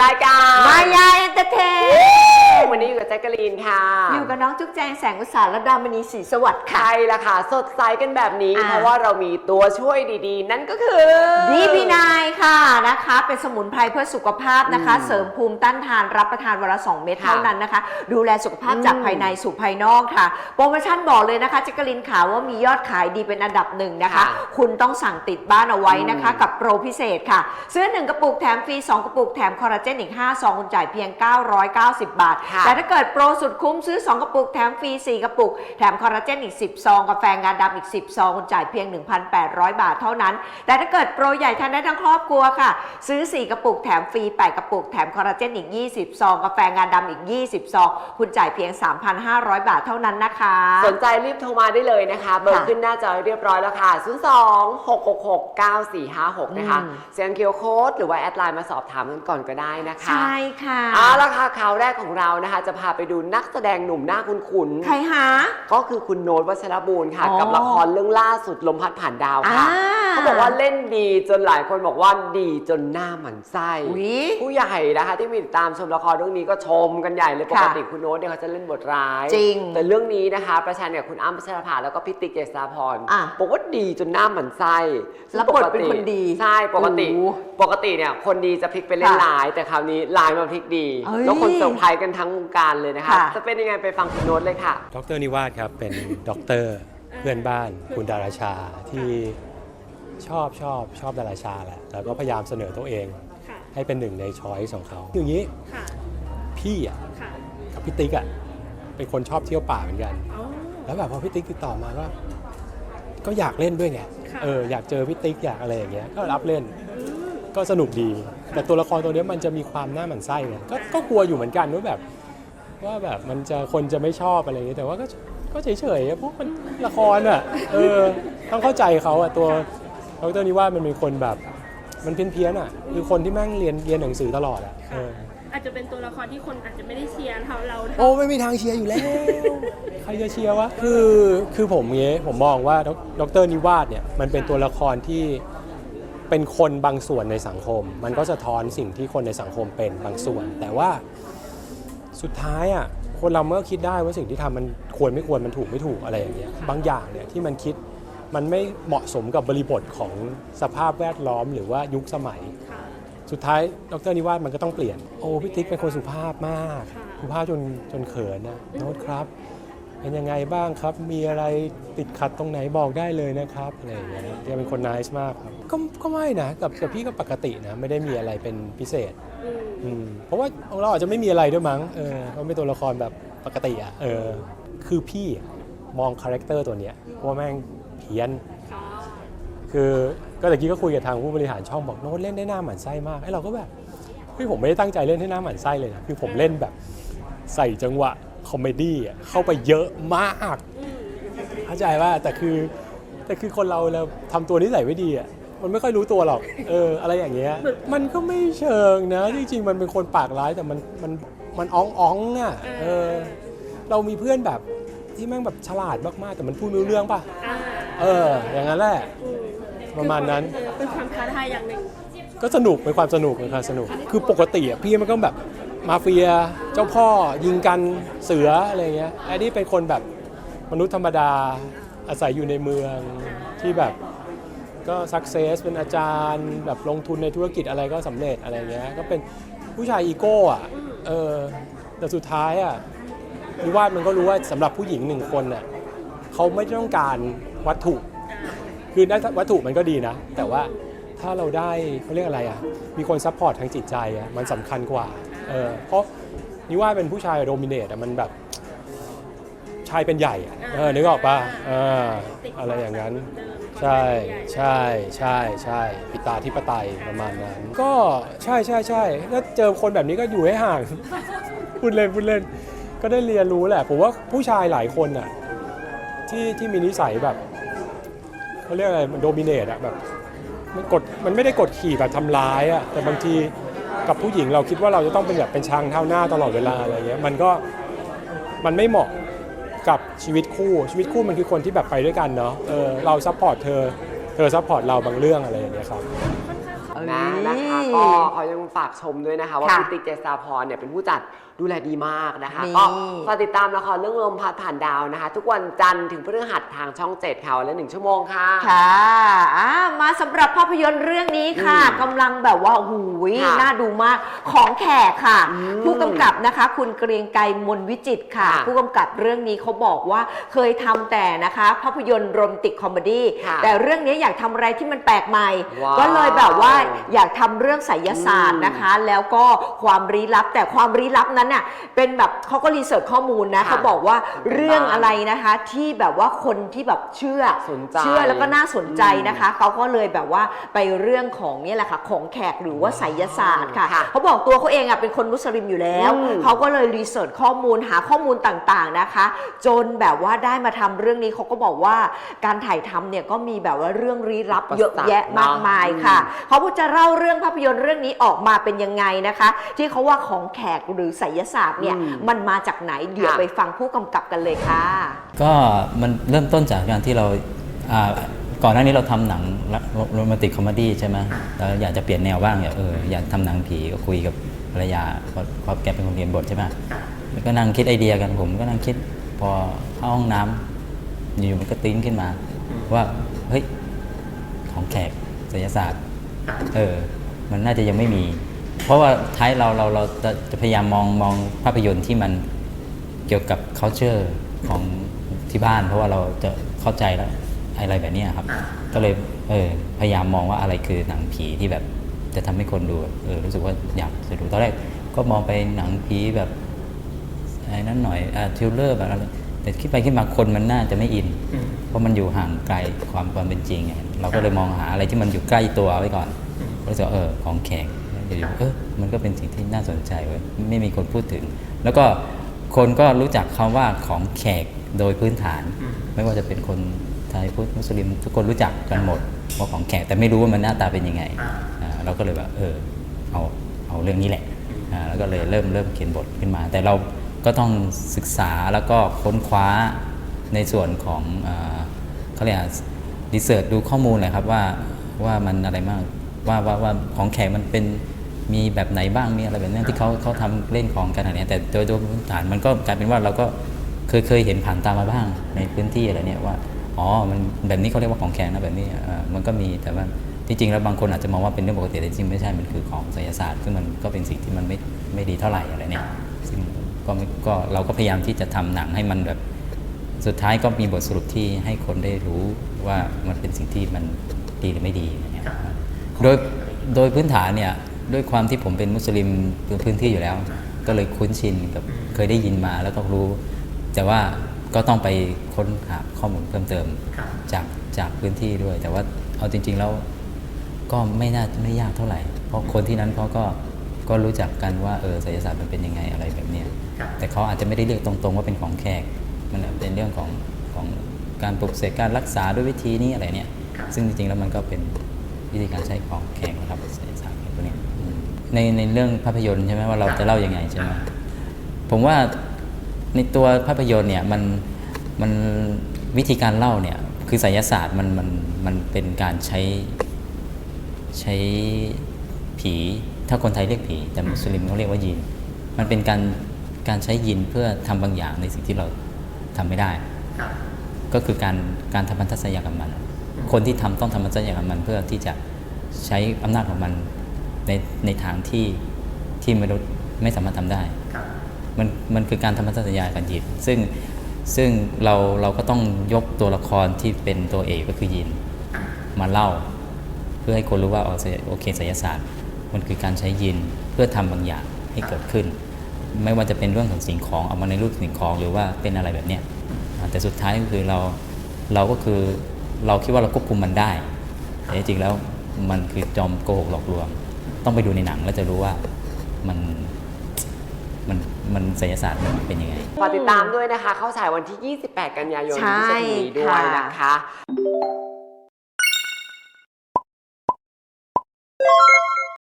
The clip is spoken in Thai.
รายการ มายา วันนี้อยู่กับแจ็คกะลีนค่ะ อยู่กับน้องจุ๊บแจงแสงอุตสาหระดามณีศรีสวัสดิ์ค่ะ ใช่ละค่ะ สดใสกันแบบนี้ อ่า เพราะว่าเรามีตัวช่วยดีๆ นั่นก็คือ ดีพีนายค่ะนะคะ เป็นสมุนไพรเพื่อสุขภาพนะคะ อืมเสริมภูมิต้านทานรับประทานวันละ 2 เม็ดค่ะเท่านั้นนะคะ ดูแลสุขภาพจากอืมภายในสู่ภายนอกค่ะ โปรโมชั่นบอกเลยนะคะแจ็คกะลินขาวว่ามียอดขายดีเป็นอันดับหนึ่งนะคะ ค่ะคุณต้องสั่งติดบ้านเอาไว้นะคะ อืมกับโปรพิเศษค่ะ ซื้อ 1 กระปุกแถมฟรี 2 กระปุกแถมคอลลาเจนอีก5ซองคุณจ่ายเพียง 990 บาท ค่ะ แต่ถ้าเกิดโปรสุดคุ้มซื้อ 2 กระปุก แถมฟรี 4 กระปุก แถมคอลลาเจนอีก 10 ซอง กาแฟงาดำอีก 10 ซองคุณจ่ายเพียง 1,800 บาทเท่านั้น แต่ถ้าเกิดโปรใหญ่ทานได้ทั้งครอบครัวค่ะ ซื้อ 4 กระปุก แถมฟรี 8 กระปุก แถมคอลลาเจนอีก 20 ซอง กาแฟงาดำอีก 20 ซอง คุณจ่ายเพียง 3,500 บาทเท่านั้นนะคะ สนใจรีบโทรมาได้เลยนะคะ เบอร์ค่ะขึ้นหน้าจอเรียบร้อยแล้วค่ะ 0 2 6 6 6 9 4 5 6 นะคะอืมเสียงเคียวโค้ดหรือว่าแอดไลน์มาสอบถามกันก่อนก็ได้นะคะ ใช่ค่ะเอาละค่ะข่าวแรกของเรานะคะจะพาไปดูนักแสดงหนุ่มหน้าคุ้นๆ ใครหา ก็คือคุณโน้ตวัชรบูรณ์ค่ะ อ๋อกับละครเรื่องล่าสุดลมพัดผ่านดาวอ่าค่ะเขาบอกว่าเล่นดีจนหลายคนบอกว่าดีจนหน้าหมันไส้ อุ๊ย ผู้ใหญ่นะคะที่มีติดตามชมละครเรื่องนี้ก็ชมกันใหญ่เลยปค่ะกติคุณโน้ตเนี่ยเขาจะเล่นบทร้าย จริงแต่เรื่องนี้นะคะ ประชันกับคุณอ้ำพัชรภาแล้วก็พี่ติ๊กเจษฎาพรอะบอกว่าดีจนหน้าหมันไส้ซึ่งแล้วบทเป็นคนดีใช่ปกติ โอ้ปกติเนี่ยคนดีจะพลิกไปเล่นค่ะร้าย แต่คราวนี้ร้ายมาพลิกดี เอ้ย แล้วคนเซอร์ไพรส์กันทั้งวงการเลยนะคะ ค่ะ จะเป็นยังไงไปฟังคุณโน้ตเลยค่ะ ดรนิวาสครับ เป็นด็อกเตอร์เพื่อนบ้านคุณดาราชาที่ชอบชอบชอบดาราชาแหละแล้วก็พยายามเสนอตัวเอง ค่ะ ให้เป็นหนึ่งในช้อยส์ของเขาอย่างนี้ค่ะ พี่อะค่ะกับพี่ติ๊กอะเป็นคนชอบเที่ยวป่าเหมือนกัน อ๋อ แล้วแบบพอพี่ติ๊กติดต่อมาก็ก็อยากเล่นด้วยไงค่ะ เอออยากเจอพี่ติ๊กอยากอะไรอย่างเงี้ยก็รับเล่นก็สนุกดี แต่ตัวละครตัวเนี้ยมันจะมีความหน้าหมันไส้ไงก็ก็กลัวอยู่เหมือนกันว่าแบบ ว่าแบบมันจะคนจะไม่ชอบอะไรอย่างเงี้ยแต่ว่าก็ก็เฉยๆอะพวกมันละครอะเออต้องเข้าใจเขาอะตัวดรนิวาสมันเป็นคนแบบมันเพี้ยนๆอะคือคนที่แม่งเรียนเรียนหนังสือตลอดอะเอออาจจะเป็นตัวละครที่คนอาจจะไม่ได้เชียร์เท่าเราเท่า โอ้ไม่มีทางเชียร์อยู่แล้ว ใครจะเชียร์วะคือคือผมเงี้ยผมมองว่าดอกเตอรนิวาสเนี่ยมันเป็นตัวละครที่เป็นคนบางส่วนในสังคม มันก็สะท้อนสิ่งที่คนในสังคมเป็นบางส่วน แต่ว่า สุดท้ายอะคนเราเมื่อคิดได้ว่าสิ่งที่ทำมันควรไม่ควรมันถูกไม่ถูกอะไรอย่างเงี้ยบางอย่างเนี่ยที่มันคิดมันไม่เหมาะสมกับบริบทของสภาพแวดล้อมหรือว่ายุคสมัยค่ะสุดท้ายดรนิวาสมันก็ต้องเปลี่ยน โอ้พี่ติ๊กเป็นคนสุภาพมากค่ะสุภาพจนจนเขินนะโน้ตครับ เป็นยังไงบ้างครับ มีอะไรติดขัดตรงไหนบอกได้เลยนะครับอะไรอย่างเงี้ยแกเป็นคนน c e มากครับก็ก็ไม่นะกับกับพี่ก็ปกตินะไม่ได้มีอะไรเป็นพิเศษอืมอืมเพราะว่าของเราอาจจะไม่มีอะไรด้วยมั้งเออก็เป็นตัวละครแบบปกติอะเออคือพี่มองคาแรคเตอร์ตัวเนี้ยว่าแม่งเพี้ยนอ๋อคือก็ตะกี้ก็คุยกับทางผู้บริหารช่องบอกโน้ตเล่นได้หน้าหมันไส้มากไอ้เราก็แบบเฮ้ยผมไม่ได้ตั้งใจเล่นให้หน้าหมันไส้เลยนะคือผมเล่นแบบใส่จังหวะ คอมเมดี้อะเข้าไปเยอะมากอืมเข้าใจว่าแต่คือแต่คือคนเราเราทำตัวนิสัยไม่ดีอะมันไม่ค่อยรู้ตัวหรอกเอออะไรอย่างเงี้ยมันก็ไม่เชิงนะจริงๆมันเป็นคนปากร้ายแต่มันมันมันอ้องอ้องๆอะเออเรามีเพื่อนแบบที่แม่งแบบฉลาดมากๆแต่มันพูดไม่รู้เรื่องป่ะอ่าเออ อย่างนั้นแหละอืมประมาณนั้นเป็นความท้าทายอย่างหนึ่งก็สนุกเป็นความสนุกเป็นความสนุก คือปกติอะพี่มันก็แบบ มาเฟียเจ้าพ่อยิงกันเสืออะไรเงี้ยไอ้นี่เป็นคนแบบมนุษย์ธรรมดาอาศัยอยู่ในเมืองที่แบบก็สักเซสเป็นอาจารย์แบบลงทุนในธุรกิจอะไรก็สำเร็จอะไรเงี้ยก็เป็นผู้ชายอีโก้อะเออแต่สุดท้ายอะนิวาสมันก็รู้ว่าสำหรับผู้หญิงหนึ่งคนน่ะเขาไม่ต้องการวัตถุ คือได้วัตถุมันก็ดีนะ แต่ว่าถ้าเราได้เขาเรียกอะไรอะมีคนซัพพอร์ตทางจิตใจอะมันสำคัญกว่า เออเพราะนี่ว่าเป็นผู้ชายโดมิเนตอะมันแบบชายเป็นใหญ่อะเออนึกออกปะเอออะไรอย่างนั้น ใช่ใช่ใช่ใช่ปิตาธิปไตยประมาณนั้น ก็ใช่ใช่ใช่ถ้าเจอคนแบบนี้ก็อยู่ให้ห่าง พูดเล่นพูดเล่น ก็ได้เรียนรู้แหละ ผมว่าผู้ชายหลายคนอะที่ที่มีนิสัยแบบเขาเรียกอะไรมันโดมิเนตอะแบบมันกดมันไม่ได้กดขี่แบบทำร้ายอะแต่บางที กับผู้หญิงเราคิดว่าเราจะต้องเป็นแบบเป็นช้างเท้าหน้าตลอดเวลาอะไรเงี้ยมันก็มันไม่เหมาะกับชีวิตคู่ชีวิตคู่มันคือคนที่แบบไปด้วยกันเนาะเออเราซัพพอร์ตเธอเธอซัพพอร์ตเราบางเรื่องอะไรอย่างเงี้ยครับเอนะเอ้ยนะคะก็เขายังฝากชมด้วยนะคะ ว่าค่ะ พี่ติ๊กเจษฎาพรเนี่ยเป็นผู้จัด ดูแลดีมากนะคะ นี่ ก็ฝากติดตามละครเรื่องลมพัดผ่านดาวนะคะ ทุกวันจันทร์ถึงพฤหัสทางช่องเจ็ดค่ะวันละหนึ่งชั่วโมงค่ะ ค่ะอ่ามาสำหรับภาพยนตร์เรื่องนี้ค่ะอืมกำลังแบบว่าโอ้โหูยค่ะน่าดูมากของแขกค่ะ อืมผู้กำกับนะคะ คุณเกรียงไกรมนวิจิตรค่ะ ค่ะผู้กำกับเรื่องนี้เขาบอกว่าเคยทำแต่นะคะ ภาพยนตร์โรแมนติกคอมเมดี้ค่ะแต่เรื่องนี้อยากทำอะไรที่มันแปลกใหม่ ว้าวก็เลยแบบว่าอยากทำเรื่องไสยศาสตร์นะคะ แล้วก็ความลี้ลับแต่ความลี้ลับนั้นน่ะเป็นแบบเขาก็รีเสิร์ชข้อมูลนะค่ะเขาบอกว่าเรื่องอะไรนะคะ ที่แบบว่าคนที่แบบเชื่อสนใจเชื่อแล้วก็น่าสนใจนะคะเขาก็เลยแบบว่าไปเรื่องของเนี่ยแหละค่ะของแขกหรือว่าไสยศาสตร์ค่ะค่ะเขาบอกตัวเขาเองอะเป็นคนมุสลิมอยู่แล้วอืม เขาก็เลยรีเสิร์ชข้อมูลหาข้อมูลต่างๆนะคะ จนแบบว่าได้มาทำเรื่องนี้เขาก็บอกว่าการถ่ายทำเนี่ยก็มีแบบว่าเรื่องลี้ลับเยอะแยะมากมายค่ะ เขาก็จะเล่าเรื่องภาพยนตร์เรื่องนี้ออกมาเป็นยังไงนะคะ ที่เขาว่าของแขกหรือไสยศาสตร์เนี่ยอืมมันมาจากไหนเดี๋ยวค่ะไปฟังผู้กำกับกันเลยค่ะ ก็มันเริ่มต้นจากการที่เราอ่าก่อนหน้านี้เราทำหนังโรแมนติกคอมเมดี้ใช่ไหมแล้วอยากจะเปลี่ยนแนวบ้างอยากเอออยากทำหนังผีก็คุยกับภรรยาเพราะเพราะแกเป็นคนเขียนบทใช่ไหมแล้วก็นั่งคิดไอเดียกันผมก็นั่งคิดพอเข้าห้องน้ำอยู่ๆมันก็ติ้งขึ้นมา ว่าเฮ้ยของแขกศิลศาสตร์เออมันน่าจะยังไม่มี เพราะว่าท้ายเราเราเราจะจะพยายามมองมองภาพยนตร์ที่มันเกี่ยวกับ culture ของที่บ้าน เพราะว่าเราจะเข้าใจแล้วอะไรแบบนี้ครับ ก็เลยเออพยายามมองว่าอะไรคือหนังผีที่แบบจะทำให้คนดูเออรู้สึกว่าอยากจะดูตอนแรกก็มองไปหนังผีแบบไอ้นั้นหน่อยอ่าทิลเลอร์แบบอะไรแต่คิดไปคิดมาคนมันน่าจะไม่อิน เพราะมันอยู่ห่างไกลความความเป็นจริงไงเราก็เลยมองหาอะไรที่มันอยู่ใกล้ตัวไว้ก่อนรู้สึกว่าเออของแขก เดี๋ยวๆเออมันก็เป็นสิ่งที่น่าสนใจเว้ยไม่มีคนพูดถึง แล้วก็คนก็รู้จักคำว่าของแขกโดยพื้นฐาน ไม่ว่าจะเป็นคนไทยพุทธมุสลิม ทุกคนรู้จักกันหมดว่าของแขกแต่ไม่รู้ว่ามันหน้าตาเป็นยังไงอ่าเราก็เลยแบบเออเอาเอาเรื่องนี้แหละอ่าแล้วก็เลยเริ่มเริ่มเขียนบทขึ้นมา แต่เราก็ต้องศึกษาแล้วก็ค้นคว้าในส่วนของอ่าเขาเรียกรีเสิร์ชดูข้อมูลเลยครับว่าว่ามันอะไรบ้างว่าว่าว่าของแขกมันเป็น มีแบบไหนบ้างมีอะไรแบบนี้ที่เขาเขาทำเล่นของกันอะไรเนี้ยแต่โดยโดยพื้นฐานมันก็กลายเป็นว่าเราก็เคยเคยเห็นผ่านตามาบ้างในพื้นที่อะไรเนี่ยว่าอ๋อมันแบบนี้เขาเรียกว่าของแข็งนะแบบนี้เอ่อมันก็มีแต่ว่าจริงๆแล้วบางคนอาจจะมองว่าเป็นเรื่องปกติแต่จริงๆไม่ใช่มันคือของไสยศาสตร์ซึ่งมันก็เป็นสิ่งที่มันไม่ไม่ดีเท่าไหร่อะไรเนี่ยซึ่งก็ไม่ก็เราก็พยายามที่จะทำหนังให้มันแบบสุดท้ายก็มีบทสรุปที่ให้คนได้รู้ว่ามันเป็นสิ่งที่มันดีหรือไม่ดีอะไรเงี้ยโดยโดยพื้นฐานเนี่ย ด้วยความที่ผมเป็นมุสลิมพื้นที่อยู่แล้ว ก็เลยคุ้นชินกับเคยได้ยินมาแล้วก็รู้ แต่ว่าก็ต้องไปค้นหาข้อมูลเพิ่มเติมจากจากพื้นที่ด้วย แต่ว่าเอาจริง ๆ แล้วก็ไม่น่าไม่ยากเท่าไหร่ เพราะคนที่นั้นเขาก็ก็รู้จักกันว่าเออศิลศาสตร์มันเป็นยังไงอะไรแบบเนี้ยแต่เขาอาจจะไม่ได้เรียกตรงๆ ว่าเป็นของแขก มันเป็นเรื่องของของการปลุกเสกการรักษาด้วยวิธีนี้อะไรเนี่ย ซึ่งจริงๆแล้วมันก็เป็นวิธีการใช้ของแขกนะครับ ในในเรื่องภาพยนตร์ใช่ไหมว่าเราจะเล่ายังไงใช่ไหมผมว่าในตัวภาพยนตร์เนี่ยมันมันวิธีการเล่าเนี่ยคือไสยศาสตร์มันมันมันเป็นการใช้ใช้ผี ถ้าคนไทยเรียกผี แต่มุสลิมเขาเรียกว่ายิน มันเป็นการการใช้ยินเพื่อทำบางอย่างในสิ่งที่เราทำไม่ได้ ก็คือการการทำพันธสัญญากับมัน คนที่ทำต้องทำพันธสัญญากับมันเพื่อที่จะใช้อำนาจของมัน ในในทางที่ที่มนุษย์ไม่สามารถทำได้มันมันคือการทำพันธสัญญากันยินซึ่งซึ่งเราเราก็ต้องยกตัวละครที่เป็นตัวเอกก็คือยินมาเล่า เพื่อให้คนรู้ว่าอ๋อศิลโอเคศิลศาสตร์ มันคือการใช้ยินเพื่อทำบางอย่างให้เกิดขึ้น ไม่ว่าจะเป็นเรื่องของสิ่งของเอามาในรูปสิ่งของหรือว่าเป็นอะไรแบบเนี้ยอ่าแต่สุดท้ายก็คือเราเราก็คือเราคิดว่าเราควบคุมมันได้แต่จริงๆแล้วมันคือจอมโกหกหลอกลวง ต้องไปดูในหนังแล้วจะรู้ว่ามันมันมันศิลศาสตร์มันเป็นยังไง ฝากติดตามด้วยนะคะ เข้าฉายวันที่ 28 กันยายนใช่ที่จะถึงนี้ด้วยค่ะนะคะ